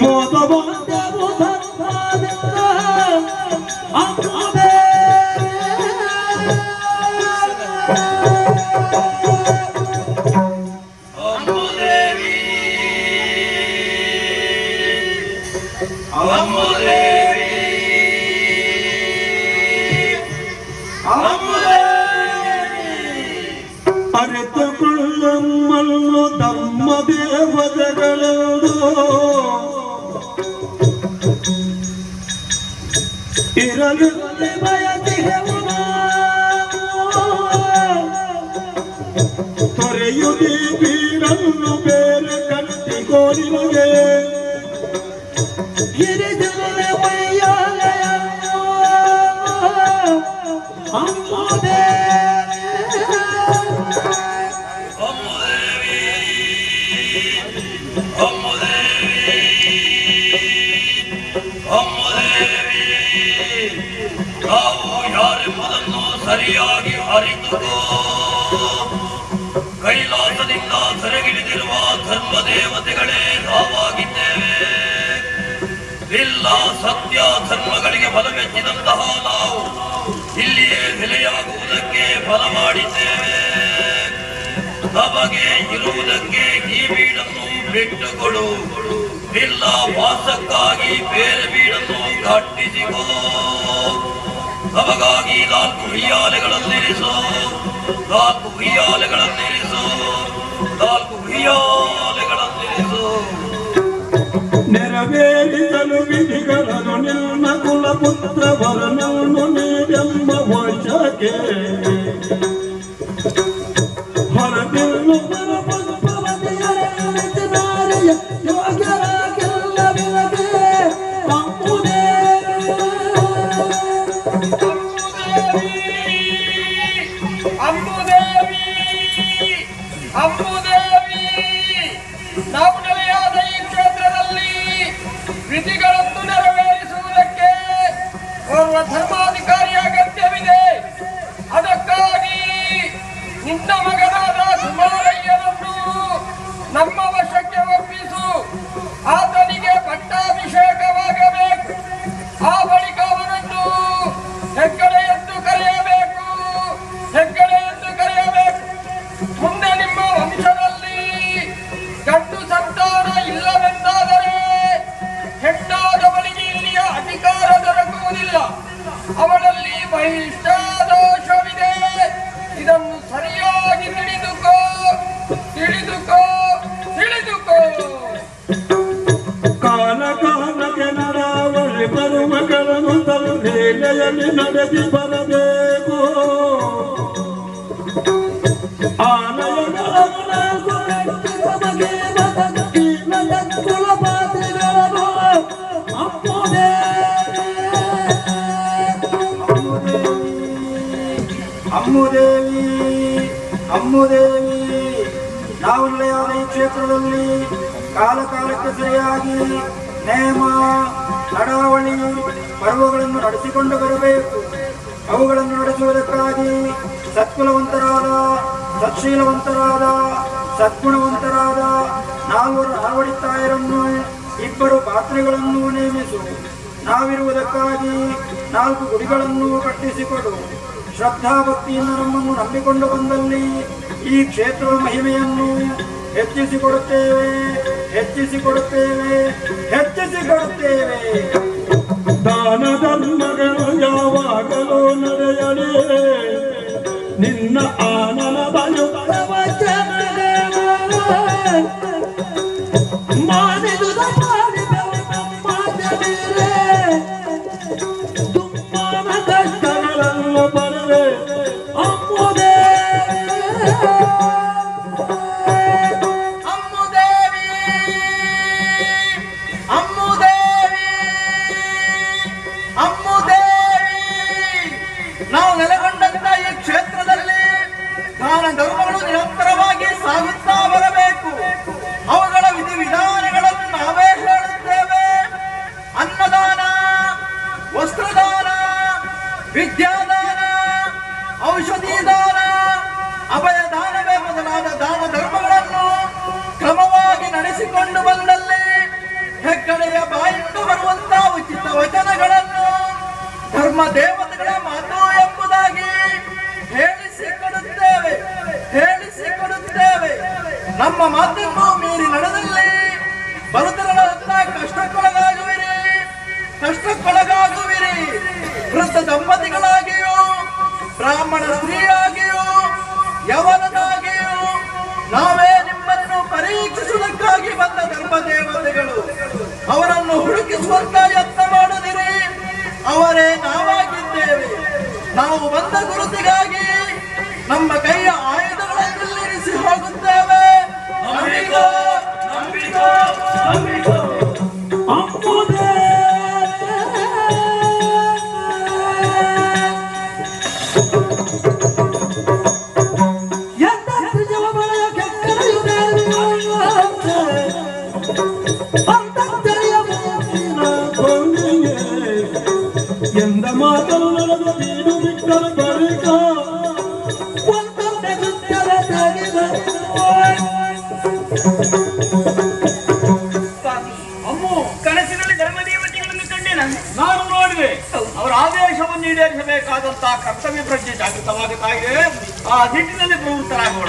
Mother, ಅರಿತುಕೊಳ್ಳಮ್ಮನ್ನು ತಮ್ಮ ದೇವತೆಗಳೆಂದು ಇರಲು ತೊರೆಯುದಿ ಬೀರನ್ನು ಬೇರೆ ಕಟ್ಟಿಕೋರಿಮಗೆ ಹಿರಿದಿರುವೆ ಮೈಯಾಲಯ ಅಮ್ಮದೇ ಅಮ್ಮದೇವಿ ನಾವು ಯಾರೆಂಬುದನ್ನು ಸರಿಯಾಗಿ ಅರಿತುಕೋ ಕೈಲಾಸದಿಂದ ಸೆರೆಗಿಳಿದಿರುವ ಧರ್ಮ ದೇವತೆಗಳೇ ನಾವಾಗಿದ್ದೇವೆ ಇಲ್ಲ ಸತ್ಯ ಧರ್ಮಗಳಿಗೆ ಬಲವೆಚ್ಚಿದಂತಹ ನಾವು ಇಲ್ಲಿಯೇ ನೆಲೆಯಾಗುವುದಕ್ಕೆ ಬಲ ಮಾಡಿದ್ದೇವೆ ನಮಗೆ ಇರುವುದಕ್ಕೆ ಈ ಬೀಡನ್ನು ಬಿಟ್ಟುಕೊಡು. ಇಲ್ಲ ವಾಸಕ್ಕಾಗಿ ಬೇರೆ ಬೀಡನ್ನು ಕಟ್ಟಿಸಿಕೋ. ನಮಗಾಗಿ ನಾಲ್ಕು ಉಯ್ಯಾಲೆಗಳನ್ನಿರಿಸು ನಾಲ್ಕು ಉಯ್ಯಾಲೆಗಳನ್ನಿರಿಸು ನಾಲ್ಕು ಉಯ್ಯಾಲೆಗಳನ್ನಿರಿಸು ನೆರವೇರಿಸಲು ವಿಧಿಗಳನ್ನು ನಿನ್ನ ಕುಲಪುತ್ರ ಪುತ್ರ ನೀಡೆಂಬ eu piso. ಬರಬೇಕು. ಅಮ್ಮುದೇವಿ ಅಮ್ಮುದೇವಿ ನಾವು ನೆಲೆಯಾದ ಈ ಕ್ಷೇತ್ರದಲ್ಲಿ ಕಾಲ ಕಾಲಕ್ಕೆ ಸರಿಯಾಗಿ ನೇಮ, ನಡಾವಳಿ, ಪರ್ವಗಳನ್ನು ನಡೆಸಿಕೊಂಡು ಬರಬೇಕು. ಅವುಗಳನ್ನು ನಡೆಸುವುದಕ್ಕಾಗಿ ಸತ್ಕುಲವಂತರಾದ, ಸತ್ಶೀಲವಂತರಾದ, ಸದ್ಗುಣವಂತರಾದ ನಾಲ್ವರು ತಾಯರನ್ನು ಇಬ್ಬರು ಪಾತ್ರೆಗಳನ್ನು ನೇಮಿಸು. ನಾವಿರುವುದಕ್ಕಾಗಿ ನಾಲ್ಕು ಗುಡಿಗಳನ್ನು ಕಟ್ಟಿಸಿಕೊಡು. ಶ್ರದ್ಧಾಭಕ್ತಿಯಿಂದ ನಮ್ಮನ್ನು ನಂಬಿಕೊಂಡು ಬಂದಲ್ಲಿ ಈ ಕ್ಷೇತ್ರದ ಮಹಿಮೆಯನ್ನು ಹೆಚ್ಚಿಸಿಕೊಡುತ್ತೇವೆ ಹೆಚ್ಚಿಸಿಕೊಡುತ್ತೇವೆ ಹೆಚ್ಚಿಸಿಕೊಡುತ್ತೇವೆ. ದಾನ ಧರ್ಮಗಳು ಯಾವಾಗಲೂ ನಡೆಯಲಿ. ನಿನ್ನ ಆನನ ಬಲು ವಿದ್ಯಾದಾನ ಔಷಧಿ ದಾನ ಅಭಯ ದಾನವೇ ಮೊದಲಾದ ದಾನ ಧರ್ಮಗಳನ್ನು ಕ್ರಮವಾಗಿ ನಡೆಸಿಕೊಂಡು ಬಂದಲ್ಲಿ ಹೆಗ್ಗಡೆಯ ಬಾಯಿಟ್ಟು ಬರುವಂತಹ ಉಚಿತ ವಚನಗಳನ್ನು ಧರ್ಮ ದೇವತೆಗಳ ಮಾತು ಎಂಬುದಾಗಿ ಹೇಳಿಸಿಕೊಡುತ್ತೇವೆ ಹೇಳಿಸಿಕೊಡುತ್ತೇವೆ ನಮ್ಮ ಮಾತು ಹುಡುಕಿಸುವಂತ ಯತ್ನ ಮಾಡುದಿರಿ ಅವರೇ ನಾವಾಗಿದ್ದೇವೆ. ನಾವು ಬಂದ ಗುರುತಿಗಾಗಿ ನಮ್ಮ ಕೈಯ ಆಯುಧಗಳನ್ನು ಹೋಗುತ್ತೇವೆ. ನಡೆದು ನೀನು ಬಿಟ್ಟರ ಬಳಿಕ ಕನಸಿನಲ್ಲಿ ಧರ್ಮದೇವತೆಗಳನ್ನು ಕಂಡೆನ ನಾನು. ನೋಡಿದೆ. ಅವರ ಆದೇಶವನ್ನು ಈಡೇರಿಸಬೇಕಾದಂತಹ ಕರ್ತವ್ಯ ಪ್ರಜ್ಞೆ ಜಾಗೃತವಾಗುತ್ತಾ ಇದೆ ಆ ನಿಟ್ಟಿನಲ್ಲಿ ಪ್ರವೃತ್ತರಾಗೋಣ.